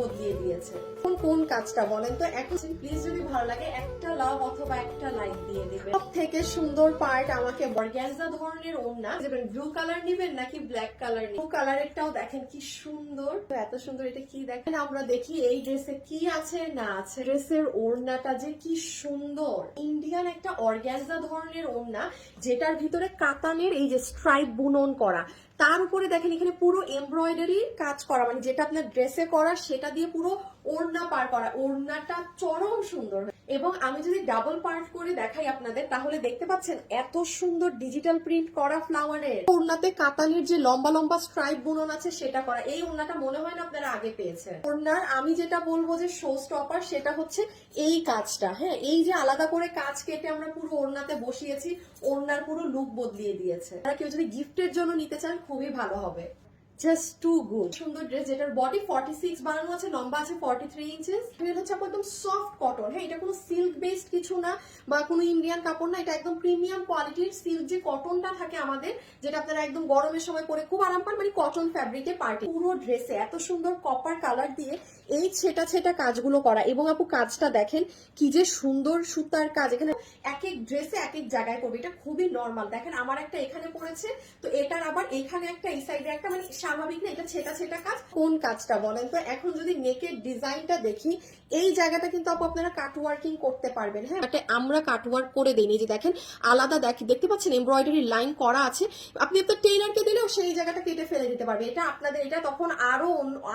বদলিয়ে দিয়েছে। কোন কোন কাজটা বলেন তো? এখন প্লিজ যদি ভালো লাগে, একটা লাভ অথবা একটা লাইক দিয়ে দিবেন। সব থেকে সুন্দর পার্ট আমাকে অর্গ্যানজা ধরনের ওড়না। ব্লু কালার নিবেন নাকি ব্ল্যাক কালার ব্লু কালারেরটাও দেখেন কি সুন্দর। এত সুন্দর এটা কি দেখেন? আমরা দেখি এই ড্রেসে কি আছে, না আছে। ড্রেসের ওড়নাটা যে কি সুন্দর। ইন্ডিয়ান একটা অর্গ্যানজা ধরনের ওড়না, যেটার ভিতরে কাতানের এই যে স্ট্রাইপ বুনন করা। তার উপরে দেখেন এখানে পুরো এমব্রয়ডারি কাজ করা মানে যেটা আপনার ড্রেসে করা, সেটা দিয়ে পুরো ওড়না পার করা। ওড়নাটা চরম সুন্দর এবং আমি যদি ডাবল পার্ট করে দেখাই আপনাদের, তাহলে দেখতে পাচ্ছেন এত সুন্দর ডিজিটাল প্রিন্ট করা ফ্লাওয়ারের ওড়নাতে কাতানের যে লম্বা লম্বা স্ট্রাইপ বুনন আছে, সেটা করা। এই ওড়নাটা মনে হয় না আপনারা আগে পেয়েছেন। ওড়নার আমি যেটা বলব যে শো স্টপার সেটা হচ্ছে এই কাজটা হ্যাঁ? এই যে আলাদা করে কাজ কেটে আমরা পুরো ওড়নাতে বসিয়েছি, ওড়নার পুরো লুক বদলিয়ে দিয়েছে। আপনারা কেউ যদি গিফটের জন্য নিতে চান, খুবই ভালো হবে। জাস্ট টু গুড সুন্দর ড্রেস যেটার বডি ফর্টি সিক্স বানানো আছে, লম্বা আছে ফর্টি থ্রি এটা হচ্ছে আপনার একদম সফট কটন হ্যাঁ এটা কোনো সিল্ক বেসড কিছু না, বা কোনো ইন্ডিয়ান কাপড় না, এটা একদম প্রিমিয়াম কোয়ালিটির সিল্ক যে কটনটা থাকে আমাদের, যেটা আপনারা একদম গরমের সময় পরে খুব আরাম পান মানে কটন ফ্যাব্রিকে পার্টি। পুরো ড্রেসে এত সুন্দর কপার কালার দিয়ে এই ছেটা ছেটা কাজগুলো করা। এবং আপু, কাজটা দেখেন কি যে সুন্দর সুতার কাজ। এখানে এক এক ড্রেসে এক এক জায়গায় করবে, এটা খুবই নর্মাল দেখেন, আমার একটা এখানে পড়েছে, তো এটার আবার এখানে একটা, এই সাইডে একটা মানে স্বাভাবিক না, এটা ছেটা ছেটা কাজ। কোন কাজটা বলেন তো? এখন যদি নেকের ডিজাইনটা দেখি, এই জায়গাটা কিন্তু আপু আপনারা কাট ওয়ার্কিং করতে পারবেন হ্যাঁ? বাট আমরা কাট ওয়ার্ক করে দিই যে দেখেন, আলাদা দেখ, দেখতে পাচ্ছেন এমব্রয়ডারি লাইন করা আছে। আপনি আপনার টেইলারকে দিলেও সেই জায়গাটা কেটে ফেলে দিতে পারবে। এটা আপনাদের, এটা তখন আরও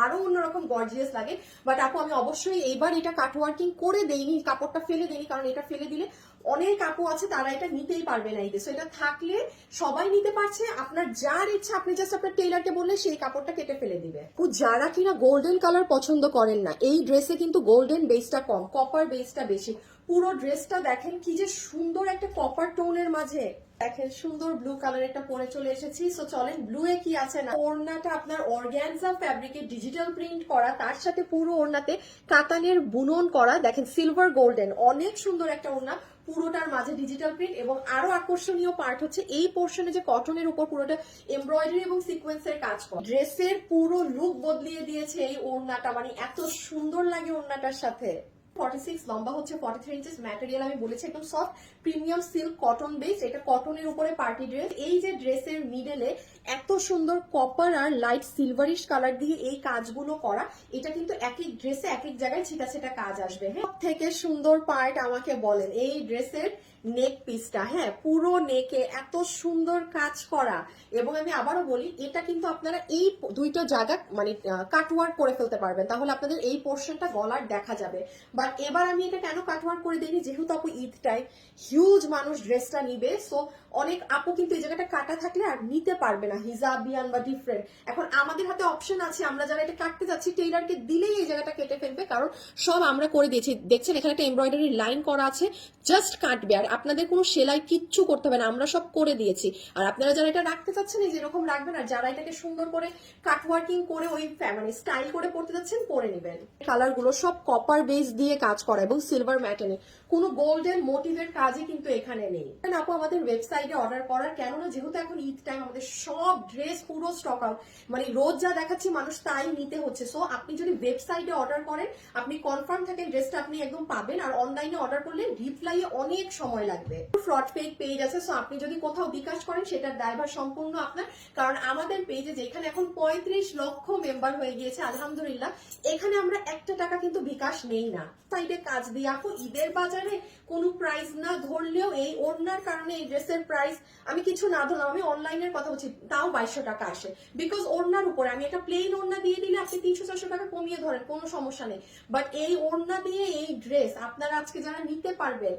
আরও অন্যরকম গর্জিয়াস লাগে। বাট আপু আমি অবশ্যই এইবার এটা কাট ওয়ার্কিং করে দেইনি, কাপড়টা ফেলে দেইনি, কারণ এটা ফেলে দিলে অনেক আপু আছে, তারা এটা নিতেই পারবে না এই এটা থাকলে সবাই নিতে পারছে, আপনার যার ইচ্ছা, আপনি জাস্ট আপনার টেইলারকে বললে সেই কাপড়টা কেটে ফেলে দিবে। যারা কিনা গোল্ডেন কালার পছন্দ করেন না, এই ড্রেসে কিন্তু গোল্ডেন বেসটা কম কপার বেসটা বেশি। পুরো ড্রেসটা দেখেন কি যে সুন্দর একটা কপার টোনের মাঝে। দেখেন সুন্দর ব্লু কালার একটা পরে চলে এসেছি। সো চলেন ব্লু এ কি আছে না? ওড়নাটা আপনার অর্গ্যানজা ফ্যাব্রিকে ডিজিটাল প্রিন্ট করা, তার সাথে পুরো ওড়নাতে কাতানের বুনন করা। দেখেন সিলভার গোল্ডেন অনেক সুন্দর একটা ওড়না। পুরোটার মাঝে ডিজিটাল প্রিন্ট এবং আরও আকর্ষণীয় পার্ট হচ্ছে এই পোর্শনে যে কটনের উপর পুরোটা এমব্রয়ডারি এবং সিকোয়েন্সের কাজ করা। ড্রেসের পুরো লুক বদলিয়ে দিয়েছে এই ওড়নাটা। মানে এত সুন্দর লাগে ওড়নাটার সাথে। ফর্টি সিক্স লম্বা হচ্ছে ফর্টি থ্রি ম্যাটেরিয়াল আমি বলেছি একদম সফট প্রিমিয়াম সিল্ক কটন এটা কটনের উপরে পার্টি ড্রেস এই যে ড্রেসের মিডলে এত সুন্দর কপার আর লাইট সিলভারিশ কালার দিয়ে এই কাজগুলো করা, এটা কিন্তু এক এক ড্রেসে এক এক জায়গায় ছিটা ছিটা কাজ আসবে হ্যাঁ? থেকে সুন্দর পার্ট আমাকে বলেন, এই ড্রেসের নেক পিসটা হ্যাঁ? পুরো নেকে এত সুন্দর কাজ করা। এবং আমি আবারও বলি, এটা কিন্তু আপনারা এই দুইটা জায়গা মানে কাটওয়ার্ক করে ফেলতে পারবেন। তাহলে আপনাদের এই পোর্শনটা গলার দেখা যাবে। বাট এবার আমি এটা কেন কাটওয়ার্ক করে দিইনি? যেহেতু আপু ঈদ টাইম হিউজ মানুষ ড্রেসটা নিবে সো অনেক আপু কিন্তু এই জায়গাটা কাটা থাকলে আর নিতে পারবে না। হিজাবিয়ান বা ডিফারেন্ট এখন আমাদের হাতে অপশন আছে, আমরা যারা এটা কাটতে যাচ্ছি টেইলারকে দিলেই এই জায়গাটা কেটে ফেলবে, কারণ সব আমরা করে দিয়েছি। দেখছেন, এখানে একটা এমব্রয়ডারি লাইন করা আছে জাস্ট কাটবে, আর আপনাদের কোনো সেলাই কিচ্ছু করতে হবে না, আমরা সব করে দিয়েছি। আর আপনারা যারা এটা রাখতে চাচ্ছেন, এই যেরকম রাখবেন, আর যারা এটাকে সুন্দর করে কাট ওয়ার্কিং করে ওই মানে স্টাইল করে পড়তে যাচ্ছেন, পরে নেবেন। কালারগুলো সব কপার বেস দিয়ে কাজ করা এবং সিলভার ম্যাটেনে কোনো গোল্ডেন মোটিভের কাজই কিন্তু এখানে নেই। আপু, আমাদের ওয়েবসাইটে অর্ডার করার, কেননা যেহেতু এখন ঈদ টাইম আমাদের সব ড্রেস পুরো স্টক আউট মানে রোজ যা দেখাচ্ছি, মানুষ তাই নিতে হচ্ছে। সো আপনি যদি ওয়েবসাইটে অর্ডার করেন, আপনি কনফার্ম থাকেন ড্রেসটা আপনি একদম পাবেন। আর অনলাইনে অর্ডার করলে রিপ্লাইয়ে অনেক সময় লাগবে। ফ্রড পেজ পেজ আছে। সো আপনি যদি কোথাও বিকাশ করেন, সেটার দায়ভার সম্পূর্ণ আপনার। কারণ আমাদের পেজে যেখানে এখন পঁয়ত্রিশ লক্ষ মেম্বার হয়ে গিয়েছে, আলহামদুলিল্লাহ, এখানে আমরা একটা টাকা কিন্তু বিকাশ নেই না। সাইডে কাজ দিয়ে আপু, ঈদের বাজারে কোনো প্রাইস না ধরলেও এই ওড়নার কারণে এই ড্রেসের প্রাইস আমি কিছু না ধরলাম। আমি অনলাইনের কথা বলছি, তাও বাইশশো টাকা আসে। বিকজ ওড়নার উপরে, আমি একটা প্লেন ওড়না দিয়ে দিলে আপনি তিনশো, চারশো টাকা কমিয়ে ধরেন, কোনো সমস্যা নেই। বাট এই ওড়না দিয়ে এই ড্রেস আপনারা আজকে যারা নিতে পারবেন,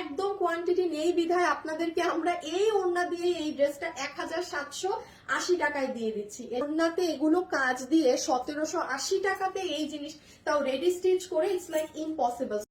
একদম কোয়ান্টিটি নেই বিধায় আপনাদেরকে আমরা এই ওড়না দিয়ে এই ড্রেসটা এক হাজার সাতশো আশি টাকায় দিয়ে দিচ্ছি। ওড়নাতে এগুলো কাজ দিয়ে সতেরোশো আশি টাকাতে এই জিনিস তাও রেডি স্টিচ করে ইটস লাইক ইম্পসিবল